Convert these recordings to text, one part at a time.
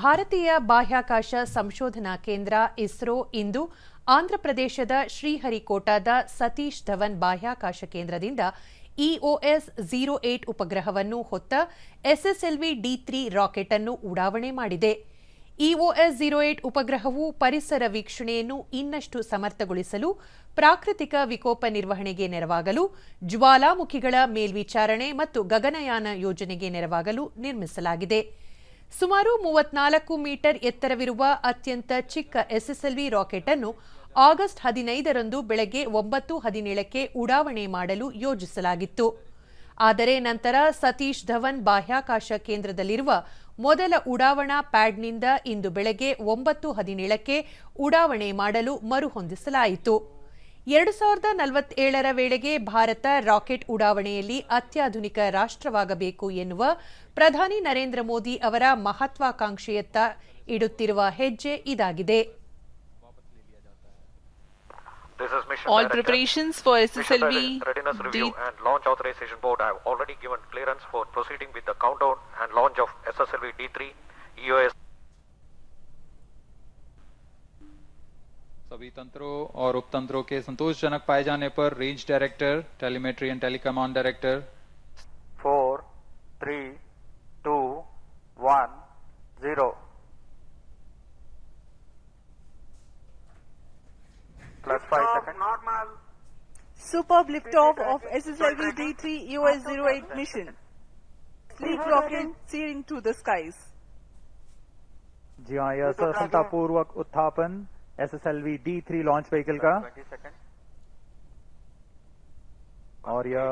ಭಾರತೀಯ ಬಾಹ್ಯಾಕಾಶ ಸಂಶೋಧನಾ ಕೇಂದ್ರ ಇಸ್ರೋ ಇಂದು ಆಂಧ್ರಪ್ರದೇಶದ ಶ್ರೀಹರಿಕೋಟಾದ ಸತೀಶ್ ಧವನ್ ಬಾಹ್ಯಾಕಾಶ ಕೇಂದ್ರದಿಂದ ಇಒಎಸ್ ಝೀರೋ ಏಟ್ ಉಪಗ್ರಹವನ್ನು ಹೊತ್ತ ಎಸ್ಎಸ್ಎಲ್ವಿ ಡಿ ತ್ರೀ ರಾಕೆಟ್ ಅನ್ನು ಉಡಾವಣೆ ಮಾಡಿದೆ. ಇಒಎಸ್ ಝೀರೋ ಏಟ್ ಉಪಗ್ರಹವು ಪರಿಸರ ವೀಕ್ಷಣೆಯನ್ನು ಇನ್ನಷ್ಟು ಸಮರ್ಥಗೊಳಿಸಲು, ಪ್ರಾಕೃತಿಕ ವಿಕೋಪ ನಿರ್ವಹಣೆಗೆ ನೆರವಾಗಲು, ಜ್ವಾಲಾಮುಖಿಗಳ ಮೇಲ್ವಿಚಾರಣೆ ಮತ್ತು ಗಗನಯಾನ ಯೋಜನೆಗೆ ನೆರವಾಗಲು ನಿರ್ಮಿಸಲಾಗಿದೆ. ಸುಮಾರು ಮೂವತ್ನಾಲ್ಕು ಮೀಟರ್ ಎತ್ತರವಿರುವ ಅತ್ಯಂತ ಚಿಕ್ಕ ಎಸ್ಎಸ್ಎಲ್ವಿ ರಾಕೆಟ್ ಅನ್ನು ಆಗಸ್ಟ್ ಹದಿನೈದರಂದು ಬೆಳಗ್ಗೆ ಒಂಬತ್ತು ಹದಿನೇಳಕ್ಕೆ ಉಡಾವಣೆ ಮಾಡಲು ಯೋಜಿಸಲಾಗಿತ್ತು. ಆದರೆ ನಂತರ ಸತೀಶ್ ಧವನ್ ಬಾಹ್ಯಾಕಾಶ ಕೇಂದ್ರದಲ್ಲಿರುವ ಮೊದಲ ಉಡಾವಣಾ ಪ್ಯಾಡ್ನಿಂದ ಇಂದು ಬೆಳಗ್ಗೆ ಒಂಬತ್ತು ಹದಿನೇಳಕ್ಕೆ ಉಡಾವಣೆ ಮಾಡಲು ಮರುಹೊಂದಿಸಲಾಯಿತು. ಎರಡು ಸಾವಿರದ ನಲವತ್ತೇಳರ ವೇಳೆಗೆ ಭಾರತ ರಾಕೆಟ್ ಉಡಾವಣೆಯಲ್ಲಿ ಅತ್ಯಾಧುನಿಕ ರಾಷ್ಟ್ರವಾಗಬೇಕು ಎನ್ನುವ ಪ್ರಧಾನಿ ನರೇಂದ್ರ ಮೋದಿ ಅವರ ಮಹತ್ವಾಕಾಂಕ್ಷೆಯತ್ತ ಇಡುತ್ತಿರುವ ಹೆಜ್ಜೆ ಇದಾಗಿದೆ All preparations for SSLV readi- readiness review D- and launch authorization board have already given clearance for proceeding with the countdown and launch of SSLV D3 EOS सभी तंत्रों और उपतंत्रों के संतोषजनक पाए जाने पर range director telemetry and telecommand director four three two one zero plus five second normal super lift off off S S L V D three U S zero eight mission sleep rocket soaring to the skies जी हाँ यह सफलतापूर्वक उत्थापन S S L V D three launch vehicle का Twenty seconds. और यह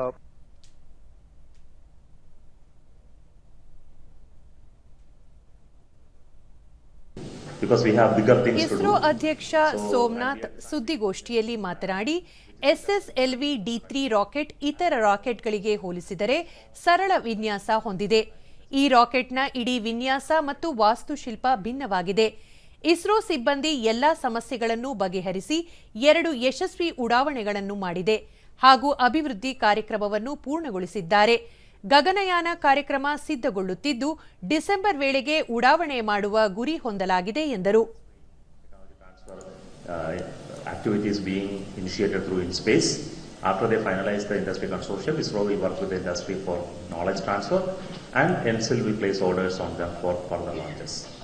because we have bigger things to ISRO do. ಅಧ್ಯಕ್ಷ ಸೋಮನಾಥ್ ಸುದ್ದಿಗೋಷ್ಠಿಯಲ್ಲಿ ಮಾತನಾಡಿ SSLV D three rocket ಇತರ ರಾಕೆಟ್ಗಳಿಗೆ ಹೋಲಿಸಿದರೆ ಸರಳ ವಿನ್ಯಾಸ ಹೊಂದಿದೆ ಈ ರಾಕೆಟ್ನ ಇಡೀ ವಿನ್ಯಾಸ ಮತ್ತು ವಾಸ್ತುಶಿಲ್ಪ ಭಿನ್ನವಾಗಿದೆ ಇಸ್ರೋ ಸಿಬ್ಬಂದಿ ಎಲ್ಲಾ ಸಮಸ್ಯೆಗಳನ್ನು ಬಗೆಹರಿಸಿ ಎರಡು ಯಶಸ್ವಿ ಉಡಾವಣೆಗಳನ್ನು ಮಾಡಿದೆ ಹಾಗೂ ಅಭಿವೃದ್ಧಿ ಕಾರ್ಯಕ್ರಮವನ್ನು ಪೂರ್ಣಗೊಳಿಸಿದ್ದಾರೆ ಗಗನಯಾನ ಕಾರ್ಯಕ್ರಮ ಸಿದ್ಧಗೊಳ್ಳುತ್ತಿದ್ದು ಡಿಸೆಂಬರ್ ವೇಳೆಗೆ ಉಡಾವಣೆ ಮಾಡುವ ಗುರಿ ಹೊಂದಲಾಗಿದೆ ಎಂದರು uh. After they finalize the industry consortium, ISRO will work with the industry for knowledge transfer and NSIL will place orders on them for further launches.